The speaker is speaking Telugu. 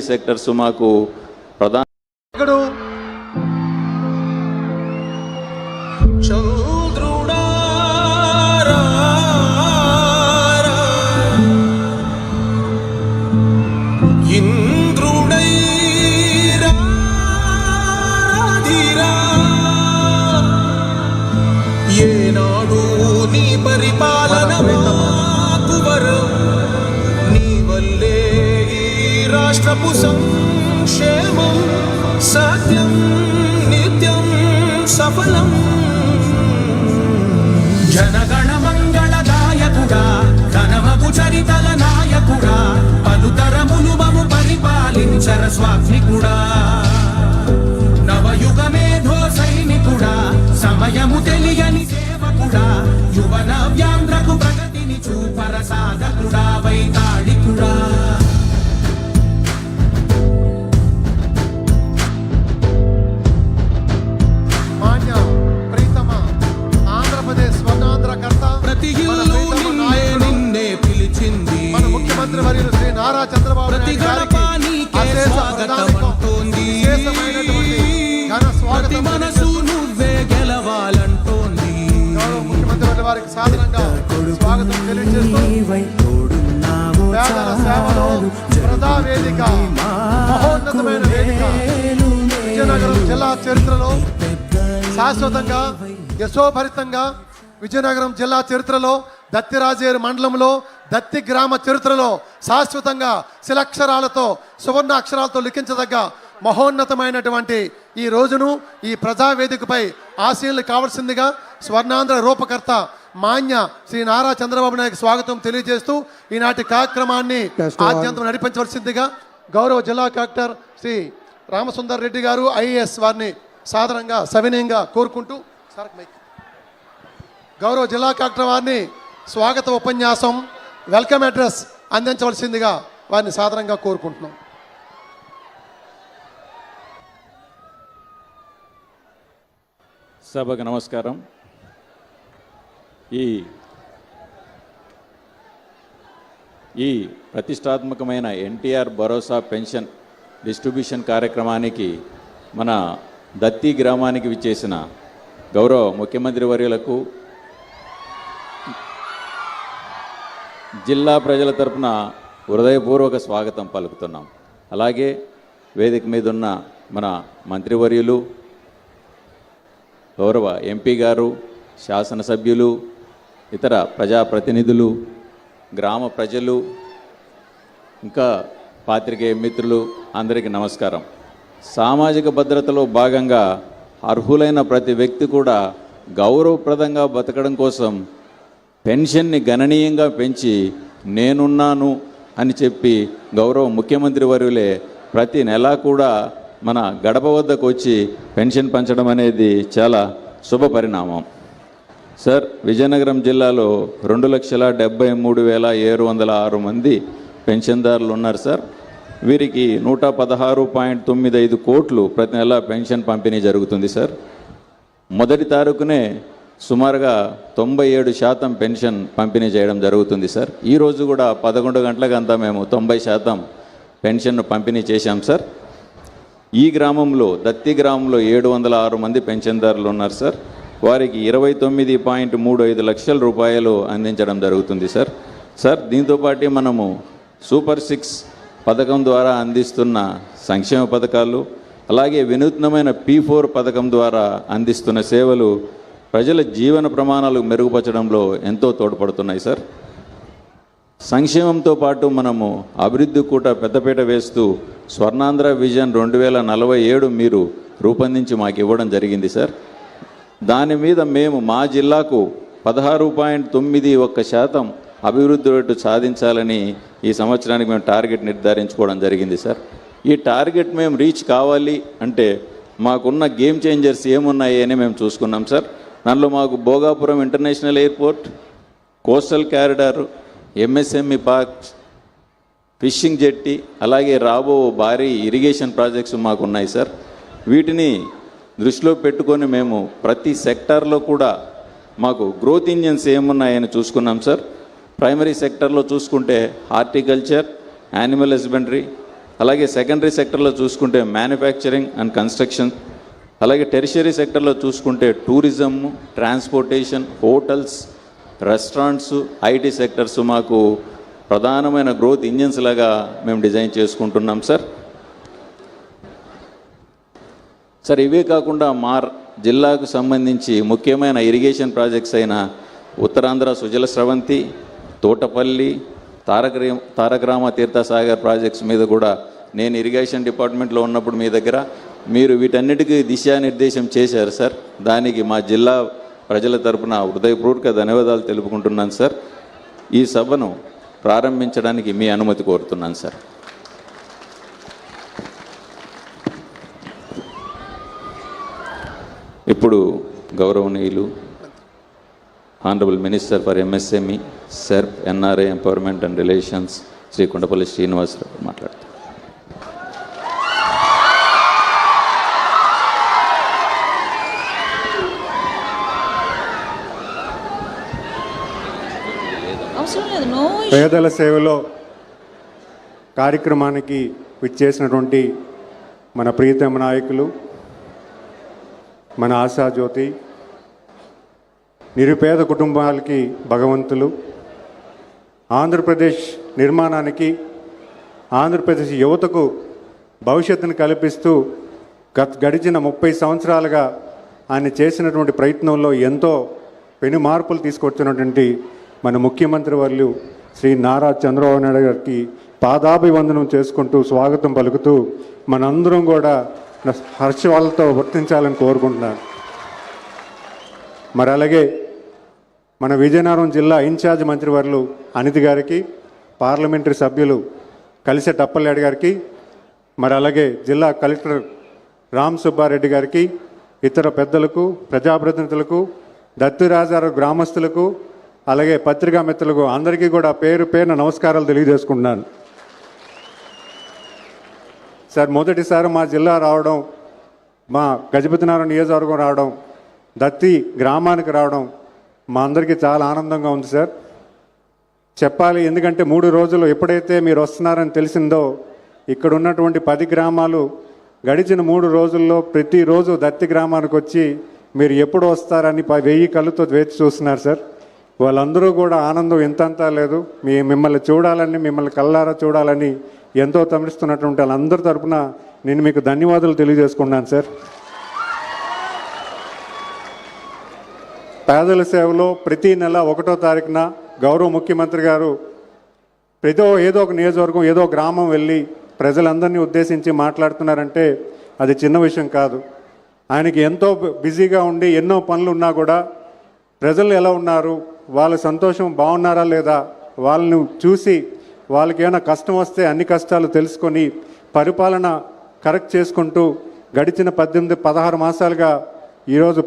సెక్టర్స్ మాకు ప్రధాన సఫలం. జనగణ మంగళదాయకుడా ధనమపు చరితల నాయకుడా పలుతరములు మము పరిపాలించర స్వామి సాధారణంగా స్వాగతం తెలియజేస్తూ పేదల సేవలో ప్రజా వేదిక మహోన్నతమైన వేదిక. విజయనగరం జిల్లా చరిత్రలో శాశ్వతంగా యశోభరితంగా విజయనగరం జిల్లా చరిత్రలో దత్తిరాజేరు మండలంలో దత్తి గ్రామ చరిత్రలో శాశ్వతంగా శిలక్షరాలతో సువర్ణ అక్షరాలతో లిఖించదగ్గ మహోన్నతమైనటువంటి ఈ రోజును ఈ ప్రజావేదికపై ఆశీనులు కావాల్సిందిగా స్వర్ణాంధ్ర రూపకర్త మాన్య శ్రీ నారా చంద్రబాబు నాయుడు స్వాగతం తెలియజేస్తూ ఈనాటి కార్యక్రమాన్ని ఆద్యంతం నడిపించవలసిందిగా గౌరవ జిల్లా కలెక్టర్ శ్రీ రామసుందర్ రెడ్డి గారు ఐఏఎస్ వారిని సాధారణంగా సవినయంగా కోరుకుంటూ సార్ మైక్. గౌరవ జిల్లా కలెక్టర్ వారిని స్వాగత ఉపన్యాసం వెల్కమ్ అడ్రస్ అందించవలసిందిగా వారిని సాధారణంగా కోరుకుంటున్నాం. సభకు నమస్కారం. ఈ ఈ ప్రతిష్టాత్మకమైన ఎన్టీఆర్ భరోసా పెన్షన్ డిస్ట్రిబ్యూషన్ కార్యక్రమానికి మన దత్తి గ్రామానికి విచ్చేసిన గౌరవ ముఖ్యమంత్రి వర్యులకు జిల్లా ప్రజల తరపున హృదయపూర్వక స్వాగతం పలుకుతున్నాం. అలాగే వేదిక మీద ఉన్న మన మంత్రివర్యులు గౌరవ ఎంపీ గారు శాసనసభ్యులు ఇతర ప్రజాప్రతినిధులు గ్రామ ప్రజలు ఇంకా పాత్రికేయ మిత్రులు అందరికీ నమస్కారం. సామాజిక భద్రతలో భాగంగా అర్హులైన ప్రతి వ్యక్తి కూడా గౌరవప్రదంగా బతకడం కోసం పెన్షన్ని గణనీయంగా పెంచి నేనున్నాను అని చెప్పి గౌరవ ముఖ్యమంత్రి వర్యులే ప్రతి నెలా కూడా మన గడప వద్దకు వచ్చి పెన్షన్ పంచడం అనేది చాలా శుభ పరిణామం సార్ విజయనగరం జిల్లాలో రెండు లక్షల డెబ్బై మూడు వేల ఏడు వందల ఆరు మంది పెన్షన్దారులు ఉన్నారు సార్. వీరికి నూట పదహారు పాయింట్ తొమ్మిది ఐదు కోట్లు ప్రతి నెల పెన్షన్ పంపిణీ జరుగుతుంది సార్. మొదటి తారీఖునే సుమారుగా తొంభై ఏడు శాతం పెన్షన్ పంపిణీ చేయడం జరుగుతుంది సార్. ఈరోజు కూడా పదకొండు గంటలకంతా మేము తొంభై శాతం పెన్షన్ను పంపిణీ చేశాం సార్. ఈ గ్రామంలో దత్తి గ్రామంలో ఏడు వందల ఆరు మంది పెన్షన్దారులు ఉన్నారు సార్. వారికి ఇరవై తొమ్మిది పాయింట్ మూడు ఐదు లక్షల రూపాయలు అందించడం జరుగుతుంది సార్. సార్ దీంతోపాటు మనము సూపర్ సిక్స్ పథకం ద్వారా అందిస్తున్న సంక్షేమ పథకాలు అలాగే వినూత్నమైన పీ ఫోర్ పథకం ద్వారా అందిస్తున్న సేవలు ప్రజల జీవన ప్రమాణాలు మెరుగుపరచడంలో ఎంతో తోడ్పడుతున్నాయి సార్. సంక్షేమంతో పాటు మనము అభివృద్ధి కూట పెద్దపీట వేస్తూ స్వర్ణాంధ్ర విజన్ రెండు వేల నలభై ఏడు మీరు రూపొందించి మాకు ఇవ్వడం జరిగింది సార్. దాని మీద మేము మా జిల్లాకు పదహారు పాయింట్ తొమ్మిది ఒక్క శాతం అభివృద్ధి రేటు సాధించాలని ఈ సంవత్సరానికి మేము టార్గెట్ నిర్ధారించుకోవడం జరిగింది సార్. ఈ టార్గెట్ మేము రీచ్ కావాలి అంటే మాకున్న గేమ్ చేంజర్స్ ఏమున్నాయి అని మేము చూసుకున్నాం సార్. దానిలో మాకు Bhogapuram international airport coastal corridor MSME park fishing jetty అలాగే రాబో భారీ ఇరిగేషన్ ప్రాజెక్ట్స్ మాకు ఉన్నాయి సార్. వీటిని దృష్టిలో పెట్టుకొని మేము ప్రతి సెక్టార్లో కూడా మాకు గ్రోత్ ఇంజిన్స్ ఏమున్నాయని చూసుకున్నాం సార్ ప్రైమరీ సెక్టర్లో చూసుకుంటే హార్టికల్చర్ యానిమల్ హస్బెండరీ అలాగే సెకండరీ సెక్టర్లో చూసుకుంటే మ్యానుఫ్యాక్చరింగ్ అండ్ కన్స్ట్రక్షన్ అలాగే టెరిషరీ సెక్టర్లో చూసుకుంటే tourism transportation hotels restaurants IT sectors మాకు ప్రధానమైన గ్రోత్ ఇంజిన్స్ లాగా మేము డిజైన్ చేసుకుంటున్నాం సార్ సార్ ఇవే కాకుండా మార్ జిల్లాకు సంబంధించి ముఖ్యమైన ఇరిగేషన్ ప్రాజెక్ట్స్ అయిన ఉత్తరాంధ్ర సుజల స్రవంతి తోటపల్లి తారక తారకరామ తీర్థసాగర్ ప్రాజెక్ట్స్ మీద కూడా నేను ఇరిగేషన్ డిపార్ట్మెంట్లో ఉన్నప్పుడు మీ దగ్గర మీరు వీటన్నిటికీ దిశానిర్దేశం చేశారు సార్. దానికి మా జిల్లా ప్రజల తరపున హృదయపూర్వక ధన్యవాదాలు తెలుపుకుంటున్నాను సార్. ఈ సభను ప్రారంభించడానికి మీ అనుమతి కోరుతున్నాను సార్. ఇప్పుడు గౌరవనీయులు honourable minister for MSME SERP NRI empowerment and relations Shri Kondapalli Srinivasarao మాట్లాడుతారు. పేదల సేవలో కార్యక్రమానికి విచ్చేసినటువంటి మన ప్రియతమ నాయకులు మన ఆశాజ్యోతి నిరుపేద కుటుంబాలకి భగవంతులు ఆంధ్రప్రదేశ్ నిర్మాణానికి ఆంధ్రప్రదేశ్ యువతకు భవిష్యత్తును కల్పిస్తూ గత గడిచిన ముప్పై సంవత్సరాలుగా ఆయన చేసినటువంటి ప్రయత్నంలో ఎంతో పెను మార్పులు తీసుకొచ్చినటువంటి మన ముఖ్యమంత్రి వర్యులు శ్రీ నారా చంద్రబాబు నాయుడు గారికి పాదాభివందనం చేసుకుంటూ స్వాగతం పలుకుతూ మనందరం కూడా హర్షవాళ్ళతో వర్తించాలని కోరుకుంటున్నాను. మరి అలాగే మన విజయనగరం జిల్లా ఇన్ఛార్జ్ మంత్రివర్యులు అనితి గారికి పార్లమెంటరీ సభ్యులు కలిసే టప్పలనాయుడు గారికి మరి అలాగే జిల్లా కలెక్టర్ రామ్ సుబ్బారెడ్డి గారికి ఇతర పెద్దలకు ప్రజాప్రతినిధులకు దత్తిరాజారు గ్రామస్తులకు అలాగే పత్రికా మిత్రులకు అందరికీ కూడా పేరు పేరున నమస్కారాలు తెలియజేసుకుంటున్నాను. సార్ మొదటిసారి మా జిల్లా రావడం మా గజపతినారాయణ నియోజకవర్గం రావడం దత్తి గ్రామానికి రావడం మా అందరికీ చాలా ఆనందంగా ఉంది సార్. చెప్పాలి ఎందుకంటే మూడు రోజులు ఎప్పుడైతే మీరు వస్తున్నారని తెలిసిందో ఇక్కడ ఉన్నటువంటి పది గ్రామాలు గడిచిన మూడు రోజుల్లో ప్రతిరోజు దత్తి గ్రామానికి వచ్చి మీరు ఎప్పుడు వస్తారని ప- వెయ్యి కళ్ళుతో వేచి చూస్తున్నారు సార్. వాళ్ళందరూ కూడా ఆనందం ఎంతంతా లేదు. మీ మిమ్మల్ని చూడాలని మిమ్మల్ని కల్లారా చూడాలని ఎంతో తమిస్తున్నటువంటి వాళ్ళందరి తరపున నేను మీకు ధన్యవాదాలు తెలియజేసుకున్నాను సార్. పేదల సేవలో ప్రతి నెల ఒకటో తారీఖున గౌరవ ముఖ్యమంత్రి గారు ప్రతి ఏదో ఒక నియోజకవర్గం ఏదో గ్రామం వెళ్ళి ప్రజలందరినీ ఉద్దేశించి మాట్లాడుతున్నారంటే అది చిన్న విషయం కాదు. ఆయనకి ఎంతో బిజీగా ఉండి ఎన్నో పనులు ఉన్నా కూడా ప్రజలు ఎలా ఉన్నారు వాళ్ళ సంతోషం బాగున్నారా లేదా వాళ్ళని చూసి వాళ్ళకి ఏమైనా కష్టం వస్తే అన్ని కష్టాలు తెలుసుకొని పరిపాలన కరెక్ట్ చేసుకుంటూ గడిచిన పద్దెనిమిది పదహారు మాసాలుగా ఈరోజు